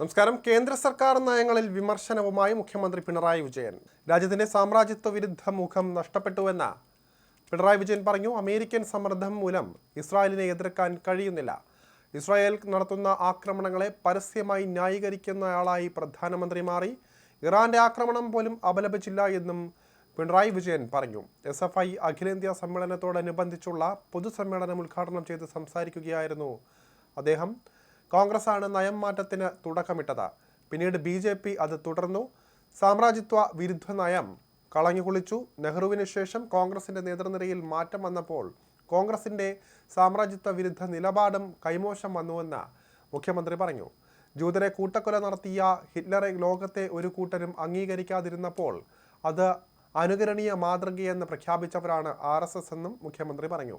നമസ്കാരം. കേന്ദ്ര സർക്കാർ നയങ്ങളിൽ വിമർശനവുമായി മുഖ്യമന്ത്രി പിണറായി വിജയൻ. രാജ്യത്തിന്റെ സാമ്രാജ്യത്വ വിരുദ്ധ മുഖം നഷ്ടപ്പെട്ടുവെന്ന് പിണറായി വിജയൻ പറഞ്ഞു അമേരിക്കൻ സമ്മർദ്ദം മൂലം ഇസ്രായേലിനെ എതിർക്കാൻ കഴിയുന്നില്ല. ഇസ്രായേൽ നടത്തുന്ന ആക്രമണങ്ങളെ പരസ്യമായി ന്യായീകരിക്കുന്നയാളായി പ്രധാനമന്ത്രി മാറി. ഇറാന്റെ ആക്രമണം പോലും അപലപിച്ചില്ല എന്നും പിണറായി വിജയൻ പറഞ്ഞു. എസ് എഫ് ഐ അഖിലേന്ത്യാ സമ്മേളനത്തോടനുബന്ധിച്ചുള്ള പൊതുസമ്മേളനം ഉദ്ഘാടനം ചെയ്ത് സംസാരിക്കുകയായിരുന്നു അദ്ദേഹം. കോൺഗ്രസാണ് നയം മാറ്റത്തിന് തുടക്കമിട്ടത്. പിന്നീട് ബി ജെ പി അത് തുടർന്നു. സാമ്രാജ്യത്വ വിരുദ്ധ നയം കളഞ്ഞുകുളിച്ചു. നെഹ്റുവിന് ശേഷം കോൺഗ്രസിന്റെ നേതൃനിരയിൽ മാറ്റം വന്നപ്പോൾ കോൺഗ്രസിന്റെ സാമ്രാജ്യത്വ വിരുദ്ധ നിലപാടും കൈമോശം വന്നുവെന്ന് മുഖ്യമന്ത്രി പറഞ്ഞു. ജൂതരെ കൂട്ടക്കൊല നടത്തിയ ഹിറ്റ്ലറെ ലോകത്തെ ഒരു കൂട്ടരും അംഗീകരിക്കാതിരുന്നപ്പോൾ അത് അനുകരണീയ മാതൃകയെന്ന് പ്രഖ്യാപിച്ചവരാണ് ആർ എസ് എസ് എന്നും മുഖ്യമന്ത്രി പറഞ്ഞു.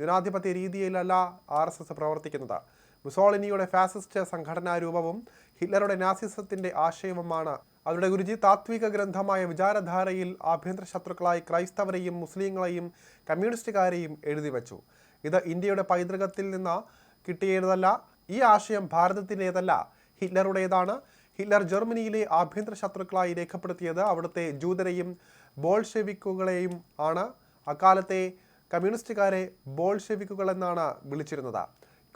ജനാധിപത്യ രീതിയിലല്ല ആർ എസ് എസ് പ്രവർത്തിക്കുന്നത്. മുസോളിനിയുടെ ഫാസിസ്റ്റ് സംഘടനാ രൂപവും ഹിറ്റ്ലറുടെ നാസിസത്തിന്റെ ആശയവുമാണ്. അവരുടെ ഗുരുജി താത്വിക ഗ്രന്ഥമായ വിചാരധാരയിൽ ആഭ്യന്തര ശത്രുക്കളായി ക്രൈസ്തവരെയും മുസ്ലിങ്ങളെയും കമ്മ്യൂണിസ്റ്റുകാരെയും എഴുതി വച്ചു. ഇത് ഇന്ത്യയുടെ പൈതൃകത്തിൽ നിന്ന് കിട്ടിയതല്ല ഈ ആശയം ഭാരതത്തിന്റെതല്ല ഹിറ്റ്ലറുടേതാണ്. ഹിറ്റ്ലർ ജർമ്മനിയിലെ ആഭ്യന്തര ശത്രുക്കളായി രേഖപ്പെടുത്തിയത് അവിടുത്തെ ജൂതരെയും ബോൾഷെവിക്കുകളെയും ആണ്. അക്കാലത്തെ കമ്മ്യൂണിസ്റ്റുകാരെ ബോൾഷെവിക്കുകൾ എന്നാണ് വിളിച്ചിരുന്നത്.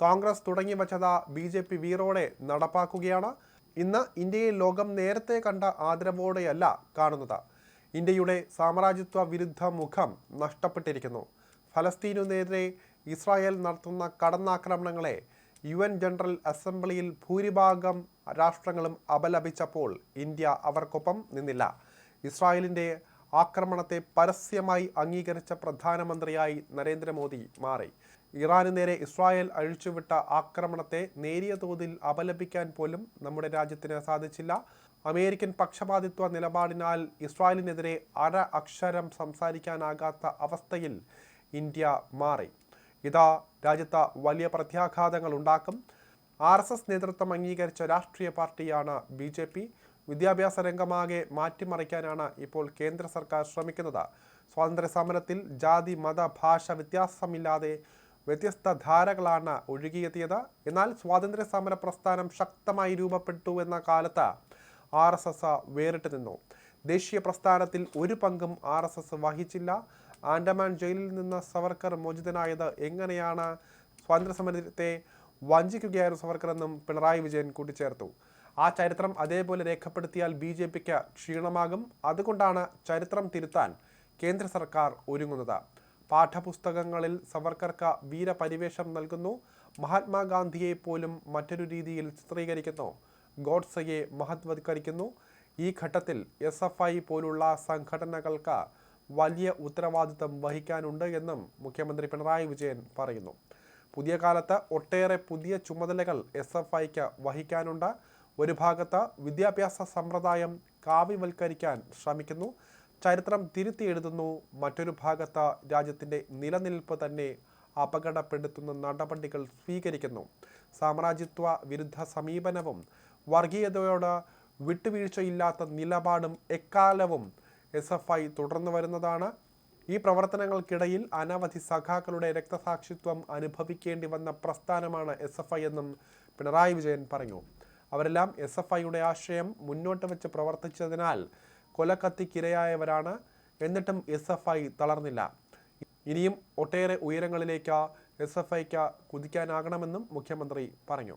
കോൺഗ്രസ് തുടങ്ങി വച്ചത് ബി ജെ പി വീറോടെ നടപ്പാക്കുകയാണ്. ഇന്ന് ഇന്ത്യയിൽ ലോകം നേരത്തെ കണ്ട ആദരവോടെയല്ല കാണുന്നത്. ഇന്ത്യയുടെ സാമ്രാജ്യത്വ വിരുദ്ധ മുഖം നഷ്ടപ്പെട്ടിരിക്കുന്നു. ഫലസ്തീനു നേരെ ഇസ്രായേൽ നടത്തുന്ന കടന്നാക്രമണങ്ങളെ യു എൻ ജനറൽ അസംബ്ലിയിൽ ഭൂരിഭാഗം രാഷ്ട്രങ്ങളും അപലപിച്ചപ്പോൾ ഇന്ത്യ അവർക്കൊപ്പം നിന്നില്ല. ഇസ്രായേലിന്റെ ആക്രമണത്തെ പരസ്യമായി അംഗീകരിച്ച പ്രധാനമന്ത്രിയായി നരേന്ദ്രമോദി മാറി. ഇറാന് നേരെ ഇസ്രായേൽ അഴിച്ചുവിട്ട ആക്രമണത്തെ നേരിയ തോതിൽ അപലപിക്കാൻ പോലും നമ്മുടെ രാജ്യത്തിന് സാധിച്ചില്ല. അമേരിക്കൻ പക്ഷപാതിത്വ നിലപാടിനാൽ ഇസ്രായേലിനെതിരെ അര അക്ഷരം സംസാരിക്കാനാകാത്ത അവസ്ഥയിൽ ഇന്ത്യ മാറി. ഇതാ രാജ്യത്ത് വലിയ പ്രത്യാഘാതങ്ങൾ ഉണ്ടാക്കും. ആർ എസ് എസ് നേതൃത്വം അംഗീകരിച്ച രാഷ്ട്രീയ പാർട്ടിയാണ് ബി ജെ പി. വിദ്യാഭ്യാസ രംഗമാകെ മാറ്റിമറിക്കാനാണ് ഇപ്പോൾ കേന്ദ്ര സർക്കാർ ശ്രമിക്കുന്നത്. സ്വാതന്ത്ര്യ സമരത്തിൽ ജാതി മത ഭാഷ വ്യത്യാസമില്ലാതെ വ്യത്യസ്ത ധാരകളാണ് ഒഴുകിയെത്തിയത്. എന്നാൽ സ്വാതന്ത്ര്യ സമര പ്രസ്ഥാനം ശക്തമായി രൂപപ്പെട്ടു എന്ന കാലത്ത് ആർ എസ് എസ് വേറിട്ട് നിന്നു. ദേശീയ പ്രസ്ഥാനത്തിൽ ഒരു പങ്കും ആർ എസ് എസ് വഹിച്ചില്ല. ആൻഡമാൻ ജയിലിൽ നിന്ന് സവർക്കർ മോചിതനായത് എങ്ങനെയാണ്? സ്വാതന്ത്ര്യ സമരത്തെ വഞ്ചിക്കുകയായിരുന്നു സവർക്കർ എന്നും പിണറായി വിജയൻ കൂട്ടിച്ചേർത്തു. ആ ചരിത്രം അതേപോലെ രേഖപ്പെടുത്തിയാൽ ബി ജെ പിക്ക് ക്ഷീണമാകും. അതുകൊണ്ടാണ് ചരിത്രം തിരുത്താൻ കേന്ദ്ര സർക്കാർ ഒരുങ്ങുന്നത്. പാഠപുസ്തകങ്ങളിൽ സവർക്കർക്ക് വീരപരിവേഷം നൽകുന്നു. മഹാത്മാഗാന്ധിയെ പോലും മറ്റൊരു രീതിയിൽ ചിത്രീകരിക്കുന്നു. ഗോഡ്സയെ മഹത്വത്കരിക്കുന്നു. ഈ ഘട്ടത്തിൽ എസ് എഫ് ഐ പോലുള്ള സംഘടനകൾക്ക് വലിയ ഉത്തരവാദിത്തം വഹിക്കാനുണ്ട് എന്നും മുഖ്യമന്ത്രി പിണറായി വിജയൻ പറയുന്നു. പുതിയ കാലത്ത് ഒട്ടേറെ പുതിയ ചുമതലകൾ എസ് എഫ് ഐക്ക് വഹിക്കാനുണ്ട്. ഒരു ഭാഗത്ത് വിദ്യാഭ്യാസ സമ്പ്രദായം കാവ്യവൽക്കരിക്കാൻ ശ്രമിക്കുന്നു. ചരിത്രം തിരുത്തിയെഴുതുന്നു. മറ്റൊരു ഭാഗത്ത് രാജ്യത്തിന്റെ നിലനിൽപ്പ് തന്നെ അപകടപ്പെടുത്തുന്ന നടപടികൾ സ്വീകരിക്കുന്നു. സാമ്രാജ്യത്വ വിരുദ്ധ സമീപനവും വർഗീയതയോട് വിട്ടുവീഴ്ചയില്ലാത്ത നിലപാടും എക്കാലവും എസ് എഫ് ഐ തുടർന്നു വരുന്നതാണ്. ഈ പ്രവർത്തനങ്ങൾക്കിടയിൽ അനവധി സഖാക്കളുടെ രക്തസാക്ഷിത്വം അനുഭവിക്കേണ്ടി വന്ന പ്രസ്ഥാനമാണ് എസ് എഫ് ഐ എന്നും പിണറായി വിജയൻ പറഞ്ഞു. അവരെല്ലാം എസ് എഫ് ഐയുടെ ആശയം മുന്നോട്ട് വെച്ച് പ്രവർത്തിച്ചതിനാൽ കൊലക്കത്തിക്കിരയായവരാണ്. എന്നിട്ടും എസ് എഫ് ഐ തളർന്നില്ല. ഇനിയും ഒട്ടേറെ ഉയരങ്ങളിലേക്ക് എസ് എഫ് ഐക്ക് കുതിക്കാനാകണമെന്നും മുഖ്യമന്ത്രി പറഞ്ഞു.